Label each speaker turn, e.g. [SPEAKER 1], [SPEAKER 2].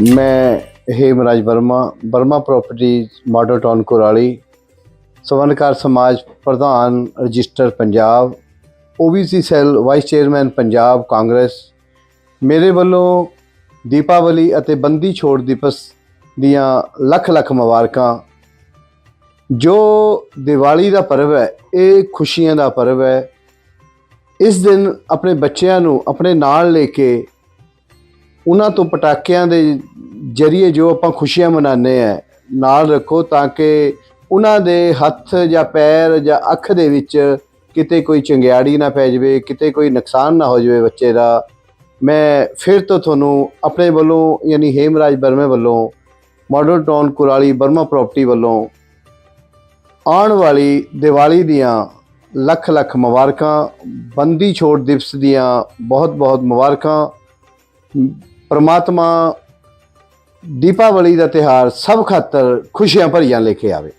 [SPEAKER 1] ਮੈਂ Hemraj Verma Verma properties model town Kurali, ਸਵਰਨਕਾਰ ਸਮਾਜ ਪ੍ਰਧਾਨ, register Punjab OBC cell vice chairman Punjab Congress, ਮੇਰੇ ਵੱਲੋਂ ਦੀਪਾਵਲੀ ਅਤੇ ਬੰਦੀ ਛੋੜ ਦਿਵਸ ਦੀਆਂ ਲੱਖ ਲੱਖ ਮੁਬਾਰਕਾਂ। ਜੋ ਦੀਵਾਲੀ ਦਾ ਪਰਵ ਹੈ, ਇਹ ਖੁਸ਼ੀਆਂ ਦਾ ਪਰਵ ਹੈ। ਇਸ ਦਿਨ ਆਪਣੇ ਬੱਚਿਆਂ ਨੂੰ ਆਪਣੇ ਨਾਲ ਲੈ ਕੇ ਉਹਨਾਂ ਤੋਂ ਪਟਾਕਿਆਂ ਦੇ ਜਰੀਏ ਜੋ ਆਪਾਂ ਖੁਸ਼ੀਆਂ ਮਨਾਉਂਦੇ ਆ ਨਾਲ ਰੱਖੋ ਤਾਂ ਕਿ ਉਹਨਾਂ ਦੇ ਹੱਥ ਜਾਂ ਪੈਰ ਜਾਂ ਅੱਖ ਦੇ ਵਿੱਚ ਕਿਤੇ ਕੋਈ ਚੰਗਿਆੜੀ ਨਾ ਪੈ ਜਾਵੇ, ਕਿਤੇ ਕੋਈ ਨੁਕਸਾਨ ਨਾ ਹੋ ਜਾਵੇ ਬੱਚੇ ਦਾ। ਮੈਂ ਫਿਰ ਤੋਂ ਤੁਹਾਨੂੰ ਆਪਣੇ ਵੱਲੋਂ, ਯਾਨੀ ਹੇਮਰਾਜ ਬਰਮੇ ਵੱਲੋਂ, model town Kurali Barma property ਵੱਲੋਂ ਆਉਣ ਵਾਲੀ ਦੀਵਾਲੀ ਦੀਆਂ ਲੱਖ ਲੱਖ ਮੁਬਾਰਕਾਂ, ਬੰਦੀ ਛੋੜ ਦਿਵਸ ਦੀਆਂ ਬਹੁਤ ਬਹੁਤ ਮੁਬਾਰਕਾਂ। ਪ੍ਰਮਾਤਮਾ ਦੀਪਾਵਲੀ ਦਾ ਤਿਹਾਰ ਸਭ ਖਾਤਰ ਖੁਸ਼ੀਆਂ ਭਰੀਆਂ ਲੈ ਕੇ ਆਵੇ।